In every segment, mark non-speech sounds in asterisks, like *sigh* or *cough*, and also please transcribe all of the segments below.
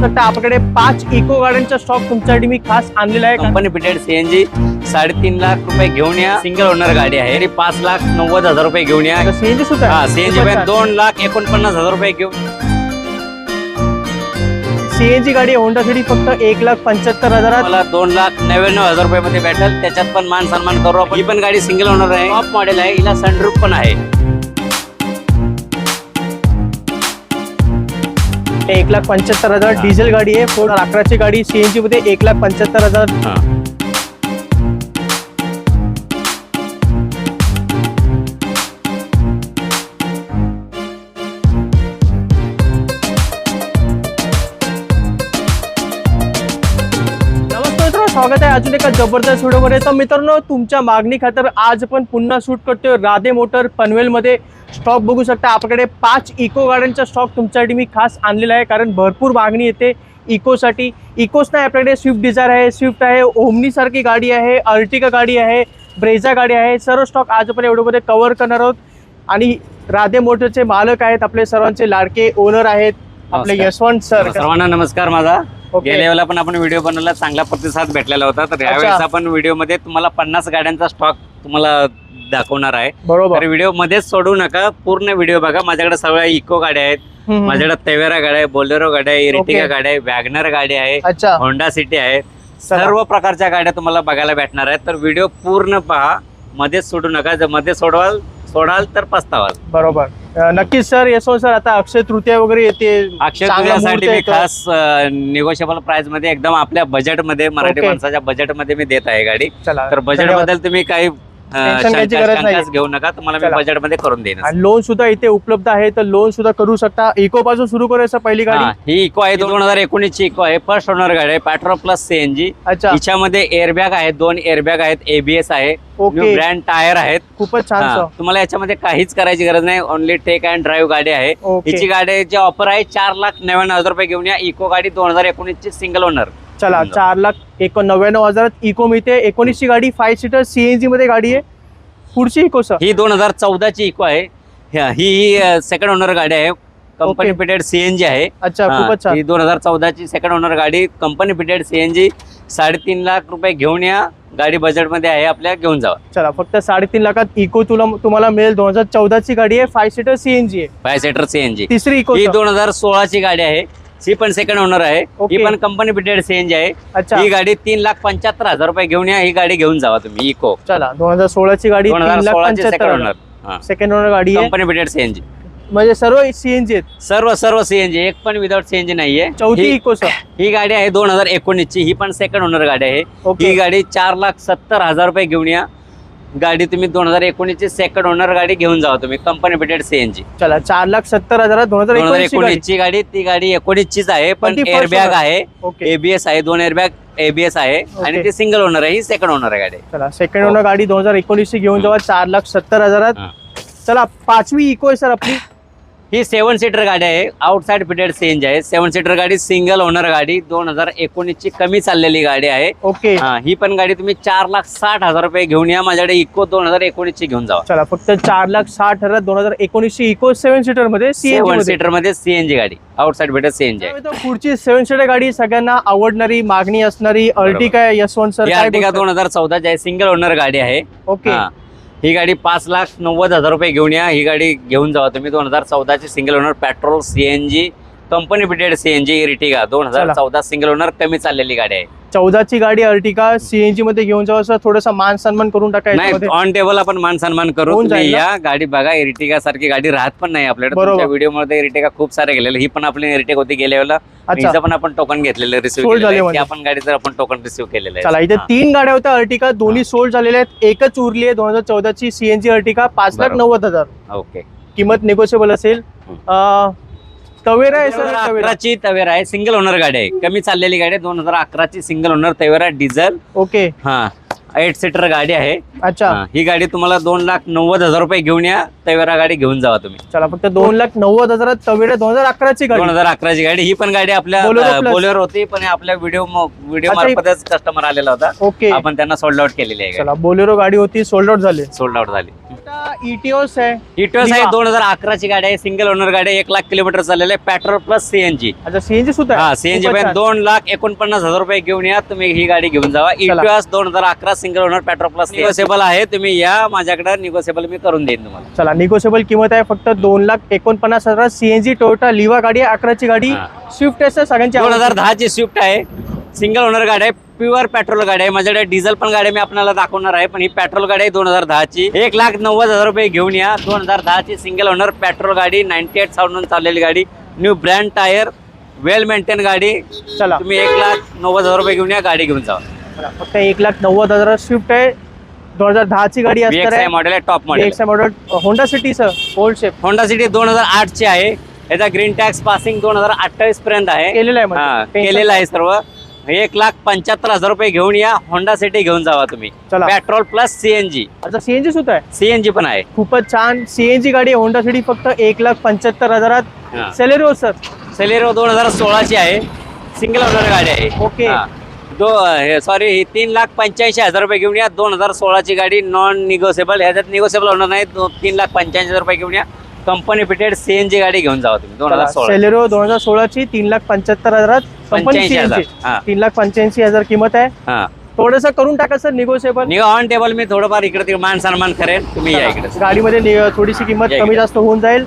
शकता आपल्याकडे पाच इको गाड्यांचा स्टॉक तुमच्यासाठी मी खास आणलेला आहे. कंपनी फिटेड सीएनजी साडेतीन लाख रुपये घेऊन या. सिंगल ओनर गाडी आहे. पाच लाख नव्वद हजार रुपये घेऊन या. सीएनजी सुद्धा हा. सीएनजी. दोन लाख एकोणपन्नास हजार रुपये घेऊन. सीएनजी गाडी होंडा सिटी फक्त एक लाख पंच्याहत्तर हजारात. मला दोन लाख नव्याण्णव हजार रुपये मध्ये भेटेल. त्याच्यात पण मान सन्मान करू आपण. ही पण गाडी सिंगल ओनर आहे. टॉप मॉडेल आहे. हिला सनरूफ पण आहे. एक लाख पंच्याहत्तर हजार. डिझेल गाडी आहे फोर अकराची गाडी सीएनजी मध्ये एक लाख पंच्याहत्तर हजार हा. स्वागत आहे अजून एका जबरदस्त व्हिडिओमध्ये तर मित्रांनो तुमच्या मागणी खातर आज आपण पुन्हा शूट करतोय राधे मोटर पनवेलमध्ये स्टॉक बघू शकता. आपल्याकडे पाच इको गाड्यांचा स्टॉक तुमच्यासाठी मी खास आणलेला आहे. कारण भरपूर मागणी येते इकोसाठी इकोच नाही आपल्याकडे स्विफ्ट डिझायर आहे स्विफ्ट आहे ओमनी सारखी गाडी आहे अर्टिका गाडी आहे ब्रेझा गाडी आहे. सर्व स्टॉक आज आपण व्हिडिओमध्ये कव्हर करणार आहोत. आणि राधे मोटरचे मालक आहेत आपले सर्वांचे लाडके ओनर आहेत. आपले. यशवंत सर सर्वांना नमस्कार माझा. गेल्या वेळेला पण आपण व्हिडिओ बनवला चांगला प्रतिसाद भेटलेला होता. तर यावेळेस. आपण व्हिडिओमध्ये तुम्हाला पन्नास गाड्यांचा स्टॉक तुम्हाला दाखवणार आहे. बरोबर. तर व्हिडिओ मध्येच सोडू नका. पूर्ण व्हिडिओ बघा. माझ्याकडे सगळ्या इको गाड्या आहेत. माझ्याकडे तेवेरा गाड्या आहे बोलेरो गाड्या आहे इरिटिका. गाड्या आहे वॅगनर गाडी आहे होंडा सिटी आहे. सर्व प्रकारच्या गाड्या तुम्हाला बघायला भेटणार आहेत. तर व्हिडिओ पूर्ण पहा. मध्येच सोडू नका. जर मध्ये सोडवाल सोडाल तर पस्तावाल. बरोबर. नक्कीच सर. यशवंत सर. आता अक्षय तृतीया वगैरे येते. अक्षय तृतीयासाठी मी. खास निगोशिएबल प्राइसमध्ये एकदम आपल्या बजेटमध्ये मराठी. माणसाच्या बजेटमध्ये मी देत आहे गाडी. तर बजेट. बद्दल तुम्ही काही घ्यायची गरज नाही. घेऊ नका तुम्हाला चला. मी बजेटमध्ये करून देईन आणि लोन सुद्धा इथे उपलब्ध आहे तर लोन सुद्धा करू शकता. इको पासून सुरू करायचं पहिली हा, गाडी. ही इको आहे दोन हजार एकोणीस ची इको आहे. फर्स्ट ओनर गाडी आहे पेट्रोल प्लस सीएनजी अच्छा. हिच्यामध्ये एअरबॅग आहेत दोन एअरबॅग आहेत एबीएस आहे. ओके ब्रँड टायर आहेत. खूपच छान हा, सर तुम्हाला याच्यामध्ये काहीच करायची गरज नाही. ओनली टेक अँड ड्राईव्ह गाडी आहे. ओके हिची गाडीची ऑफर आहे चार लाख नव्याण्णव हजार रुपये घेऊन या इको गाडी दोन हजार एकोणीस ची सिंगल ओनर चला. चार लाख एक नव्याण्णव हजारात इको मिळते. एकोणीसची गाडी फाईव्ह सीटर सीएनजी मध्ये गाडी आहे. पुढची इको सर ही दोन हजार चौदा ची इको आहे. ही सेकंड ओनर गाडी आहे. कंपनी. फिटेड सीएनजी आहे. अच्छा खूपच ही दोन हजार चौदा ची सेकंड ओनर गाडी कंपनी फिटेड सीएनजी साडेतीन लाख रुपये घेऊन या. गाडी बजेटमध्ये आहे आपल्या घेऊन जावा. चला फक्त साडेतीन लाखात इको तुला तुम्हाला मिळेल. दोन हजार चौदाची गाडी आहे. फाईव्ह सीटर सीएनजी आहे. फाय सीटर सीएनजी तिसरी इको ही दोन हजार सोळा ची गाडी आहे. ही पण सेकंड ओनर आहे. ही पण कंपनी फिटेड सीएनजी आहे. अच्छा. ही गाडी तीन लाख पंच्याहत्तर हजार रुपये घेऊन या. ही गाडी घेऊन जावा तुम्ही इको चला दोन हजार सोळाची गाडी दोन तीन हजार. लाख सोळाची सेकंड ओनर सेकंड ओनर गाडी कंपनी फिटेड सीएनजी म्हणजे सर्व सीएनजी आहेत. सर्व सर्व सीएनजी एक पण विदाउट सीएनजी नाहीये. चौथी इको सर ही गाडी आहे दोन हजार एकोणीस ची ही पण सेकंड ओनर गाडी आहे. ही गाडी चार लाख सत्तर हजार रुपये घेऊन या. गाडी तुम्ही दोन हजार एकोणीस ची सेकंड ओनर गाडी घेऊन जावा तुम्ही कंपनी फिटेड सीएनजी चला चार लाख सत्तर हजारात दोन हजार दोन हजार एकोणीसची एकोणीस गाडी. ची गाडी ती गाडी एकोणीस चीच आहे पण पण ती first एअरबॅग owner. आहे ओके एबीएस आहे दोन एअरबॅग एबीएस आहे आणि. ती सिंगल ओनर आहे ही सेकंड ओनर आहे गाडी. चला सेकंड ओनर गाडी दोन हजार एकोणीसची घेऊन जावा चार लाख सत्तर हजारात. हा. चला पाचवी इको आहे सर आपली. *laughs* ही सेवन सीटर गाडी आहे. आउटसाइड फिटेड सीएनजी आहे. सेवन सीटर गाडी सिंगल ओनर गाडी. दोन हजार एकोणीस ची कमी चाललेली गाडी आहे. ओके. हा, ही पण गाडी तुम्ही चार लाख साठ हजार रुपये घेऊन या. माझ्याकडे इको दोन हजार एकोणीस ची घेऊन जावा. चला फक्त चार लाख साठ हजार दोन हजार एकोणीसची इको सेव्हन सीटरमध्ये सेवन सीएनजी सीटरमध्ये सीएनजी गाडी. आउटसाइड भेटत सीएनजी आहे. पुढची सेव्हन सीटर गाडी सगळ्यांना आवडणारी मागणी असणारी अर्टिका आहे यशवंत सर ही काय? दोन हजार चौदाची आहे. सिंगल ओनर गाडी आहे. ओके. हा. ही गाडी पाच लाख नव्वद हजार रुपये घेऊन या. ही गाडी घेऊन जावा तुम्ही. दोन हजार चौदाची single owner petrol CNG company fitted CNG Ertiga दोन हजार. चौदा सिंगल ओनर कमी चाललेली गाडी आहे. चौदाची गाडी अर्टिका सीएनजी मध्ये घेऊन जावं असं थोडासा मान सन्मान करून टाका नाही याच्यामध्ये. ऑन टेबल आपण मान सन्मान करू होऊन तुम्ही जाईल ना? या. गाडी बघा इरिटिगा सारखी गाडी राहत पण नाही आपल्याकडे. बरोबर. तुमच्या व्हिडिओमध्ये इरिटिगा खूप सारे गेलेले. ही पण आपली इरिटिगा होती गेल्या वेळेला. अच्छा. हिचं पण आपण टोकन घेतलेलं रिसिव्ह Sold झाले केलेलं म्हणजे. आपण गाडीचं आपण टोकन रिसिव्ह केलेलं चला इथे हा. तीन गाड्या होत्या अर्टिका दोन्ही सोल्ड झालेल्या आहेत. एकच उरली आहे दोन हजार चौदाची सीएनजी अर्टिका पाच लाख बरोबर. नव्वद हजार. ओके. किंमत निगोशिएबल असेल. अं, तवेरा आहे सर तवेरा. अकराची तवेरा आहे सिंगल ओनर गाडी आहे. कमी चाललेली गाडी आहे दोन हजार अकराची single owner Tavera diesel okay. हा. एट सीटर गाडी आहे. अच्छा. हा, ही गाडी तुम्हाला दोन लाख नव्वद हजार रुपये घेऊन या तवेरा गाडी घेऊन जावा तुम्ही. चला फक्त दोन लाख नव्वद हजारात तवेरा दोन हजार अकराची दोन गाडी हजार अकराची गाडी. ही पण गाडी आपल्या plus. बोलेर होती पण आपल्या व्हिडिओ व्हिडिओ अच्छा, ही- मार्फतच कस्टमर आलेला होता. ओके. आपण त्यांना सोल्ड आउट केलेली आहे चला बोलेरो गाडी होती सोल्ड आउट झाली. सोल्ड आउट झाली. इटिओस आहे. इटोस आहे Liva. दोन हजार अकराची गाडी आहे. सिंगल ओनर गाडी आहे एक लाख किलोमीटर चाललेलं आहे. पेट्रोल प्लस सीएनजी अच्छा सीएनजी सुद्धा आहे? हा सीएनजी खूपच पण छान. दोन लाख एकोणपन्नास हजार रुपये घेऊन या तुम्ही ही गाडी घेऊन जावा. इटोस दोन हजार अकरा single owner petrol plus negotiable आहे तुम्ही या माझ्याकडे निगोसेबल मी करून देईन तुम्हाला. चला निगोशिएबल किंमत आहे फक्त दोन लाख एकोणपन्नास हजार सीएनजी टोयोटा लिवा गाडी आहे अकराची गाडी. स्विफ्ट आहे सगळ्यांची दोन हजार दहाची स्विफ्ट आहे. सिंगल ओनर गाडी आहे प्युअर पेट्रोल गाडी आहे. माझ्याकडे डिझेल पण गाडी मी आपल्याला दाखवणार आहे पण ही पेट्रोल गाडी आहे दोन हजार दहाची. एक लाख नव्वद हजार रुपये घेऊन या. दोन हजार दहाची सिंगल ओनर पेट्रोल गाडी नाईन्टी एट साऊंड चाललेली गाडी. New brand tyre well maintain गाडी. चला. तुम्ही एक लाख नव्वद हजार रुपये घेऊन या गाडी घेऊन जावा. फक्त एक लाख नव्वद हजार स्विफ्ट आहे. दोन हजार दहाची गाडी असणार आहे. मॉडेल आहे top model model Honda City sir old shape Honda City दोन हजार आठ ची आहे. याचा ग्रीन टॅक्स पासिंग दोन हजार अठ्ठावीस पर्यंत आहे. केलेला आहे. हा केलेलं आहे सर्व. एक लाख पंच्याहत्तर हजार रुपये घेऊन या. होंडा सिटी घेऊन जावा तुम्ही. चला. पेट्रोल प्लस सीएनजी अच्छा सीएनजी सुद्धा आहे. सीएनजी पण आहे. खूपच छान. सीएनजी गाडी आहे. होंडा सिटी फक्त एक लाख पंच्याहत्तर हजारात. हा. सेलेरो सर सेलेरो दोन हजार सोळाची आहे. सिंगल ओनर गाडी आहे. ओके. हा. दो सॉरी ही तीन लाख पंच्याऐंशी हजार रुपये घेऊन या. दोन हजार सोळाची गाडी नॉन निगोसेबल ह्याच्यात निगोसेबल होणार नाही. दो- तीन लाख पंच्याऐंशी हजार रुपये घेऊन या. कंपनी फिटेड सीएनजी गाडी घेऊन जावा तुम्ही. दोन हजार सोळा सेलेरो दोन हजार सोळाची तीन लाख पंच्याहत्तर हजारात कंपनी 85 हजार. हा. तीन लाख पंच्याऐंशी हजार किंमत आहे. हा. थोडस करून टाका सर निगोशिएबल निघा ऑन टेबल मी थोडंफार इकडे तिकडे मान सन्मान करेन. तुम्ही या इकडे. गाडीमध्ये नि- थोडीशी किंमत या कमी. जास्त होऊन जाईल.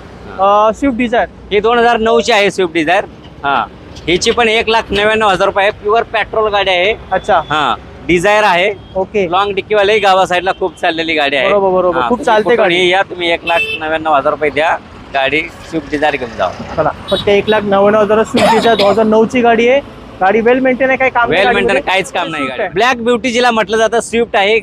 स्विफ्ट डिझायर ही दोन हजार नऊची आहे स्विफ्ट डिझायर हा. हिची पण एक लाख नव्याण्णव हजार रुपये आहे. प्युअर पेट्रोल गाडी आहे. अच्छा. हा डिझायर आहे. ओके. लॉंग डिक्कीवाले गावा साईडला खूप चाललेली गाडी आहे. बरोबर, बरोबर. हा, खूप तुम्ही चालते कुठूनही गाडी. या तुम्ही एक लाख नव्याण्णव हजार रुपये द्या. गाडी स्विफ्ट डिझायर घेऊन जा. चला फक्त एक लाख नव्याण्णव हजार स्विफ्ट डिझायर. दोन हजार नऊ ची गाडी आहे. गाडी वेल मेंटेन आहे काय काम नाही वेल मेंटेन गाडीमध्ये? काहीच काम नाही Swift गाडी. आहे. ब्लॅक ब्युटी जिला म्हटलं जातं स्विफ्ट आहे.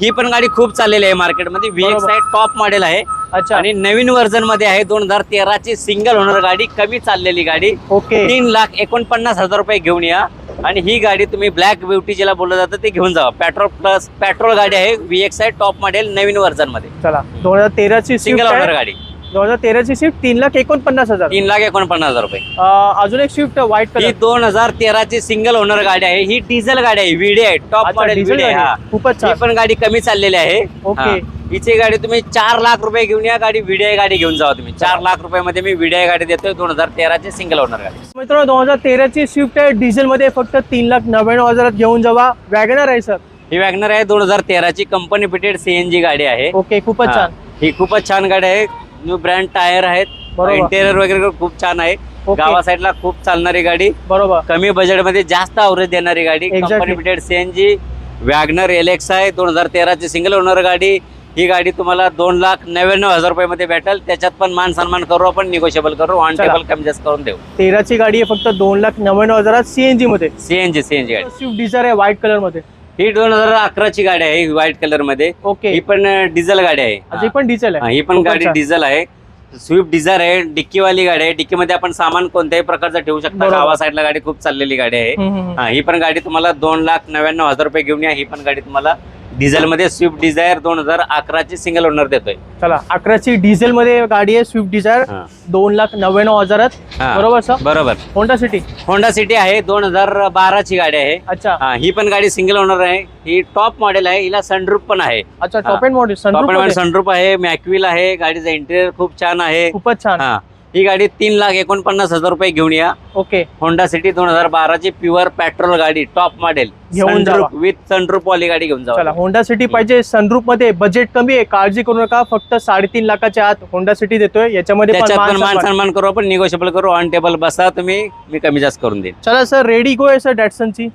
ही पण गाडी खूप चाललेली आहे मार्केटमध्ये. व्हीएक्स. आहे टॉप मॉडेल आहे. अच्छा. आणि नवीन व्हर्जनमध्ये आहे दोन हजार तेराची सिंगल ओनर गाडी कमी चाललेली गाडी. ओके. तीन लाख एकोणपन्नास हजार रुपये घेऊन या. आणि ही गाडी तुम्ही ब्लॅक ब्युटी जिला बोललं जातं ते घेऊन जावा. पेट्रोल प्लस पेट्रोल गाडी आहे व्हीएक्स आहे टॉप मॉडेल नवीन व्हर्जनमध्ये. चला. दोन हजार तेराची सिंगल आहे. गाडी. दोन हजार तेराची स्विफ्ट तीन लाख एकोणपन्नास हजार. तीन लाख एकोणपन्नास हजार रुपये. अं, अजून एक स्विफ्ट व्हाईट ही कलर दोन हजार तेराची सिंगल ओनर गाडी आहे. ही डिझेल गाडी आहे. व्हीडी आहे. टॉप अच्छा, मॉडेल व्हीडी आहे. गाडी. हा. खूपच ही छान. पण गाडी कमी चाललेली आहे. ओके. हा. हिची गाडी तुम्ही चार लाख रुपये घेऊन या. गाडी व्हीडीआय गाडी घेऊन जावा तुम्ही. चार लाख रुपये मध्ये मी व्हीडीआय गाडी देतोय. दोन हजार तेराची सिंगल ओनर गाडी. मित्रांनो दोन हजार तेराची स्विफ्ट आहे. डिझेल मध्ये फक्त तीन लाख नव्याण्णव हजारात घेऊन जावा. वॅगनर आहे सर. ही वॅगनर आहे. दोन हजार तेराची कंपनी फिटेड सीएनजी गाडी आहे. ओके खूपच हा. छान. ही खूपच छान गाडी आहे. न्यू ब्रँड टायर आहेत. बरोबर. इंटेरियर वगैरे खूप छान आहे. ओके. गावा साईडला खूप चालणारी गाडी. बरोबर. कमी बजेटमध्ये जास्त अवरेज देणारी गाडी. Exactly. Company fitted CNG WagonR LX आहे दोन हजार तेराची सिंगल ओनर गाडी. ही गाडी तुम्हाला दोन लाख नव्याण्णव हजार रुपयामध्ये भेटेल. त्याच्यात पण मान सन्मान करू आपण निगोशिएबल करू. ऑन चला. टेबल कमी जास्त करून देऊ. तेराची गाडी आहे फक्त दोन लाख नव्याण्णव हजारात सीएनजी मध्ये. सीएनजी सीएनजी गाडी. स्विफ्ट डिझायर आहे व्हाईट कलरमध्ये. ही दोन हजार अकराची गाडी आहे व्हाईट कलरमध्ये. ओके ही पण डिझेल गाडी आहे. ही पण डिझेल हा, आहे. ही पण गाडी. डिझेल आहे. स्विफ्ट डिझायर आहे डिक्कीवाली गाडी आहे. डिक्कीमध्ये आपण सामान कोणत्याही प्रकारचं ठेवू शकता. बरोबर. गावा साईडला गाडी खूप चाललेली गाडी आहे. हम्म, हम्म, हम्म. हा ही पण गाडी तुम्हाला दोन लाख नव्याण्णव हजार रुपये घेऊन या. ही पण गाडी तुम्हाला डिझेल मध्ये स्विफ्ट डिझायर दोन हजार अकराची सिंगल ओनर देतोय. चला अकराची डिझेल मध्ये गाडी आहे स्विफ्ट डिझायर हा. दोन लाख नव्याण्णव हजारात. हा. बरोबर सर? बरोबर. होंडा सिटी होंडा सिटी आहे दोन हजार बाराची गाडी आहे. अच्छा. हा, ही पण गाडी सिंगल ओनर आहे. ही टॉप मॉडेल आहे हिला सनरूप पण आहे. अच्छा हा. Top end model sunroof sunroof आहे मॅक्विल आहे गाडीचं इंटेरियर खूप छान आहे. खूपच छान. हा. ही गाडी तीन लाख एकोणपन्नास हजार रुपये घेऊन या. ओके. होंडा सिटी दोन हजार बाराची प्युअर पेट्रोल गाडी टॉप मॉडेल घेऊन जावा. विथ सनरूप वाली गाडी घेऊन चला जावा होंडा सिटी पाहिजे. सनरूफमध्ये बजेट कमी आहे. काळजी करू नका. फक्त साडेतीन लाखाच्या आत होंडा सिटी देतोय. याच्यामध्ये पण त्याच्यात पण मान मान सन्मान. सन्मान करू आपण. निगोशिएबल करू. ऑन टेबल बसा. तुम्ही मी कमी जास्त करून देईन. चला सर रेडी गो आहे सर डॅटसनची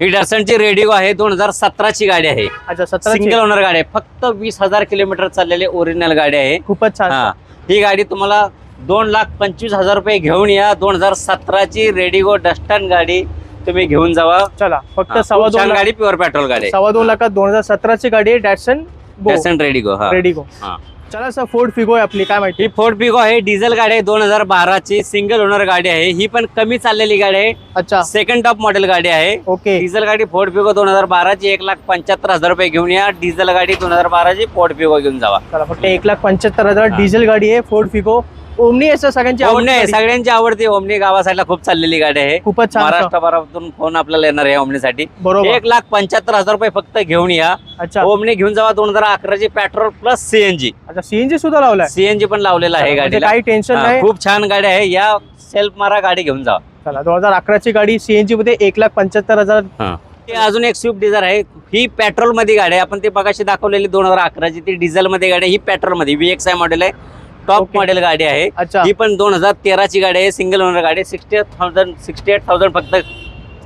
ही डर्सनची रेडिओ आहे? दोन हजार सतराची गाडी आहे. अच्छा सतरा सिंगल ओनर गाडी आहे. फक्त वीस हजार किलोमीटर चाललेली ओरिजिनल गाडी आहे. खूपच छान हा. ही गाडी तुम्हाला दोन लाख पंचवीस हजार रुपये घेऊन या. दोन हजार सतराची रेडिगो डस्टन गाडी तुम्ही घेऊन जावा. चला फक्त हा, सव्वा खूप दोन छान लाख गाडी प्युअर पेट्रोल गाडी सव्वा दोन लाखात दोन हजार सतराची गाडी आहे डॅटसन रेडिगो हा. रेडी गो हा. चला सर फोर्ड फिगो आहे आपली काय माहिती? ही फोर्ड पिको आहे डिझेल गाडी आहे दोन हजार बाराची सिंगल ओनर गाडी आहे. ही पण कमी चाललेली गाडी आहे. अच्छा. सेकंड टॉप मॉडेल गाडी आहे. ओके. डिझेल गाडी फोर्ड पिको दोन हजार बाराची एक लाख पंच्याहत्तर हजार रुपये घेऊन या. डिझेल गाडी दोन हजार बाराची फोर्ड पिको घेऊन जावा. चला फक्त एक लाख पंच्याहत्तर हजार. डिझेल गाडी आहे फोर्ड फिगो ओमनी सर सगळ्यांची ओमनी आहे आवडती गाडी. सगळ्यांची आवडती ओमनी गावा साईडला खूप चाललेली गाडी आहे. खूपच छान. महाराष्ट्राभरातून फोन आपल्याला येणार आहे ओमनीसाठी. बरोबर. एक लाख पंच्याहत्तर हजार रुपये फक्त घेऊन या. अच्छा. ओमनी घेऊन जावा दोन हजार अकराची पेट्रोल प्लस सीएनजी अच्छा सीएनजी सुद्धा लावलाय. सीएनजी पण लावलेला आहे म्हणजे गाडीला. काही टेन्शन हा, नाही. खूप छान गाडी आहे. या सेल्फ मारा गाडी घेऊन जावा. चला दोन हजार अकराची गाडी सीएनजी मध्ये एक लाख पंच्याहत्तर हजार. ही. अजून एक स्विफ्ट डिझायर आहे. ही पेट्रोलमध्ये गाडी आहे. आपण ती बघाशी दाखवलेली दोन हजार अकराची ती डिझेल मध्ये गाडी आहे. ही पेट्रोलमध्ये व्ही एक्स आय मॉडेल आहे. टॉप. मॉडेल गाडी आहे. ही पण दोन हजार तेराची गाडी आहे. सिंगल ओनर गाडी sixty thousand sixty eight thousand फक्त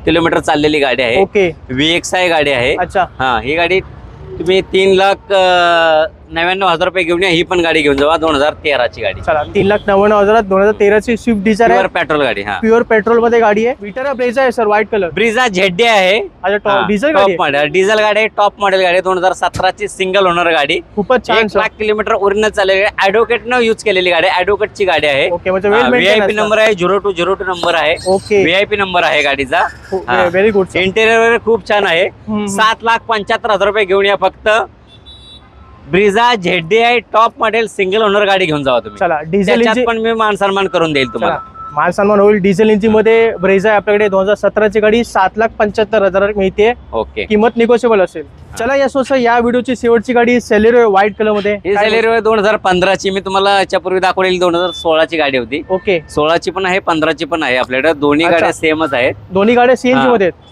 किलोमीटर चाललेली गाडी आहे. ओके व्ही एक्स आय गाडी आहे. अच्छा. हा ही गाडी तुम्ही तीन लाख नव्याण्णव हजार रुपये घेऊन या ही पण गाडी घेऊन जावा दोन हजार तेराची गाडी. चला तीन लाख नव्याण्णव हजारात दोन हजार तेराची स्विफ्ट डिझायर आहे. प्युअर पेट्रोल गाडी हा. प्युअर पेट्रोलमध्ये गाडी आहे. विटारा ब्रेझा आहे sir white colour Brezza ZDi आहे. अच्छा टॉप डिझेल गाडी टॉप आहे? मॉडेल डिझेल गाडी आहे टॉप मॉडेल गाडी दोन हजार सतराची सिंगल ओनर गाडी. खूपच छान एक सर लाख किलोमीटर ओरिजिनल चाललेली आहे. ऍडव्होकेट न युज केलेली गाडी आहे ऍडव्होकेटची गाडी आहे. ओके म्हणजे वेल व्हीआयपी मेंटेन नंबर आहे zero two zero two number आहे. ओके व्हीआयपी नंबर आहे गाडीचा. हा. व्हेरी गुड इंटेरियर वगैरे खूप छान आहे. सात लाख पंच्याहत्तर हजार रुपये घेऊन या फक्त. ब्रिझा झेड्डी आहे टॉप मॉडेल सिंगल ओनर गाडी घेऊन जावा तुम्ही. चला डिझेल त्याच्यात इंजिन पण मी मान सन्मान करून देईल तुम्हाला. माल सन्मान होईल. डिझेल इंजिनमध्ये ब्रेझा आहे आपल्याकडे. दोन हजार सतराची गाडी सात लाख पंच्याहत्तर हजार मिळते ओके. किंमत निगोशिएबल असेल. चला या सोसा या व्हिडिओची शेवटची गाडी सेलेरो व्हाईट कलरमध्ये. ही काय सॅलरी दोन हजार पंधराची. मी तुम्हाला याच्यापूर्वी दाखवलेली दोन हजार सोळाची गाडी होती. ओके. सोळाची पण आहे पंधराची पण आहे. आपल्याकडे दोन्ही अच्छा. गाड्या सेमच आहेत. दोन्ही गाड्या सीएनजी हा. मध्ये आहेत.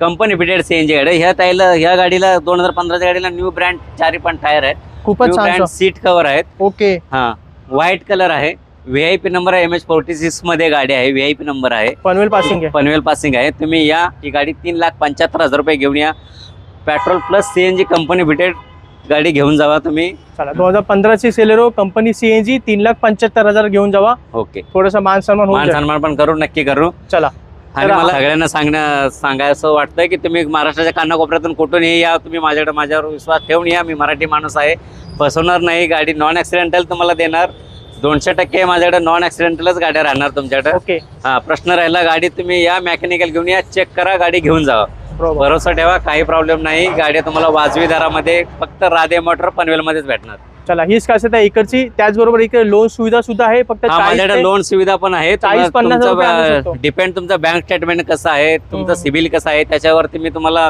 कंपनी फिटेड सीएनजी गाडी. ह्या टायला ह्या गाडीला दोन हजार पंधराच्या गाडीला न्यू ब्रँड चारी पण टायर आहेत. खूपच छान ब्रँड. सीट कव्हर आहेत. ओके. हा. व्हाईट कलर आहे. व्हीआयपी नंबर आहे एम एच फोर्टी सिक्समध्ये गाडी आहे. व्हीआयपी नंबर आहे. पनवेल पासिंग आहे. पनवेल पासिंग आहे. तुम्ही या ही गाडी तीन लाख पंच्याहत्तर हजार रुपये घेऊन या. Petrol plus CNG company fitted गाडी घेऊन जावा तुम्ही. चला दोन हजार पंधराची सेलेरो कंपनी सीएनजी तीन लाख पंच्याहत्तर हजार घेऊन जावा. ओके. थोडासा मान सन्मान होऊन मान जाईल. सन्मान पण करू नक्की करू. चला. आणि मला सगळ्यांना सांगण्या सांगायचं वाटतंय की तुम्ही महाराष्ट्राच्या कानाकोपऱ्यातून कुठूनही या तुम्ही माझ्याकडे माझ्यावर विश्वास ठेवून या. मी मराठी माणूस आहे. फसवणार नाही. गाडी नॉन ॲक्सिडेंटल तुम्हाला देणार. दोनशे टक्के माझ्याकडे नॉन ॲक्सिडेंटलच गाड्या राहणार तुमच्याकडे. ओके. हा प्रश्न राहिला गाडी तुम्ही या मेकॅनिकल घेऊन या. चेक करा गाडी घेऊन जावा. बरोबर भरोसा ठेवा काही प्रॉब्लेम नाही. गाडी तुम्हाला वाजवी दरामध्ये फक्त राधे मोटर पनवेलमध्येच भेटणार. चला हीच खासियत आहे इकडची. त्याचबरोबर इकडे लोन सुविधा सुद्धा आहे. फक्त हा 40 माझ्याकडे ते- लोन सुविधा पण आहे. 40-50 रुपये आणू शकतो. डिपेंड तुमचं बँक स्टेटमेंट कसं आहे तुमचं. सिबिल कसं आहे त्याच्यावरती मी तुम्हाला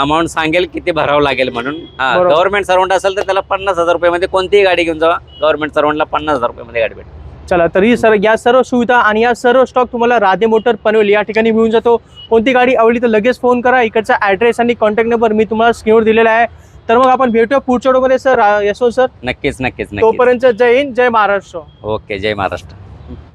अमाऊंट सांगेल किती भरावं लागेल म्हणून. गव्हर्नमेंट सर्वंट असेल तर त्याला पन्नास हजार रुपये कोणतीही गाडी घेऊन जावा. गव्हर्नमेंट सर्वंटला पन्नास हजार रुपये गाडी भेटेल. चला तरी सर या सर्व सुविधा आणि या सर्व स्टॉक तुम्हाला राधे मोटर पनवेल या ठिकाणी मिळून जातो. कोणती गाडी आवडली तर लगेच फोन करा. इकडचा ऍड्रेस आणि कॉन्टॅक्ट नंबर मी तुम्हाला स्क्रीनवर दिलेला आहे. तर मग आपण भेटूया पुढच्या व्हिडिओमध्ये सर यशवंत सर. नक्कीच नक्कीच नक्कीच. तोपर्यंत जय हिंद जय महाराष्ट्र. ओके जय महाराष्ट्र.